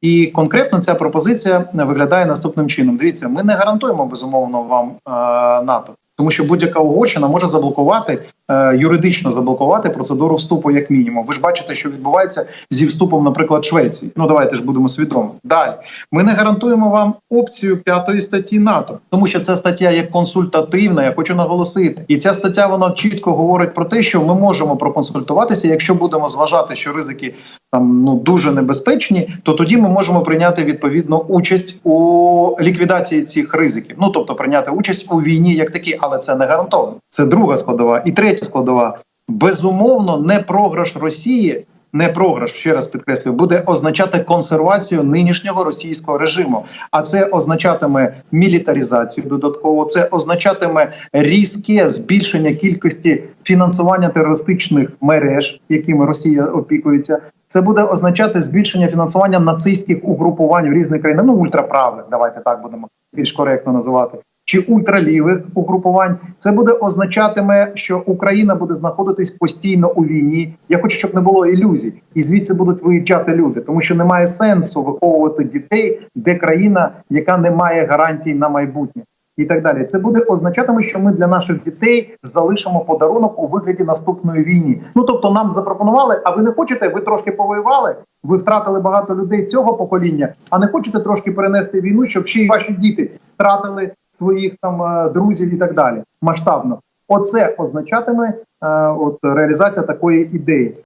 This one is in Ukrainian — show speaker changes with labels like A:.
A: І конкретно ця пропозиція виглядає наступним чином: дивіться, ми не гарантуємо безумовно вам е, НАТО, тому що будь-яка угорщина може заблокувати юридично заблокувати процедуру вступу як мінімум. Ви ж бачите, що відбувається зі вступом, наприклад, Швеції. Ну давайте ж будемо свідомі. Далі ми не гарантуємо вам опцію п'ятої статті НАТО, тому що ця стаття є консультативна. Я хочу наголосити, і ця стаття вона чітко говорить про те, що ми можемо проконсультуватися, якщо будемо зважати, що ризики там ну дуже небезпечні, то тоді ми можемо прийняти відповідну участь у ліквідації цих ризиків. Ну тобто прийняти участь у війні як такі, але це не гарантовано. Це друга складова. І третя складова безумовно не програш Росії. Не програш, ще раз підкреслюю, буде означати консервацію нинішнього російського режиму. А це означатиме мілітаризацію додатково. Це означатиме різке збільшення кількості фінансування терористичних мереж, якими Росія опікується. Це буде означати збільшення фінансування нацистських угрупувань в різних країнах. Ну ультраправих, давайте так будемо більш коректно називати. Чи ультралівих угрупувань це буде означатиме, що Україна буде знаходитись постійно у війні. Я хочу, щоб не було ілюзій, і звідси будуть виїжджати люди, тому що немає сенсу виховувати дітей, де країна, яка не має гарантій на майбутнє, і так далі. Це буде означатиме, що ми для наших дітей залишимо подарунок у вигляді наступної війни. Ну тобто, нам запропонували, а ви не хочете? Ви трошки повоювали. Ви втратили багато людей цього покоління, а не хочете трошки перенести війну, щоб ще й ваші діти втратили своїх там е, друзів і так далі масштабно. Оце означатиме е, от реалізація такої ідеї.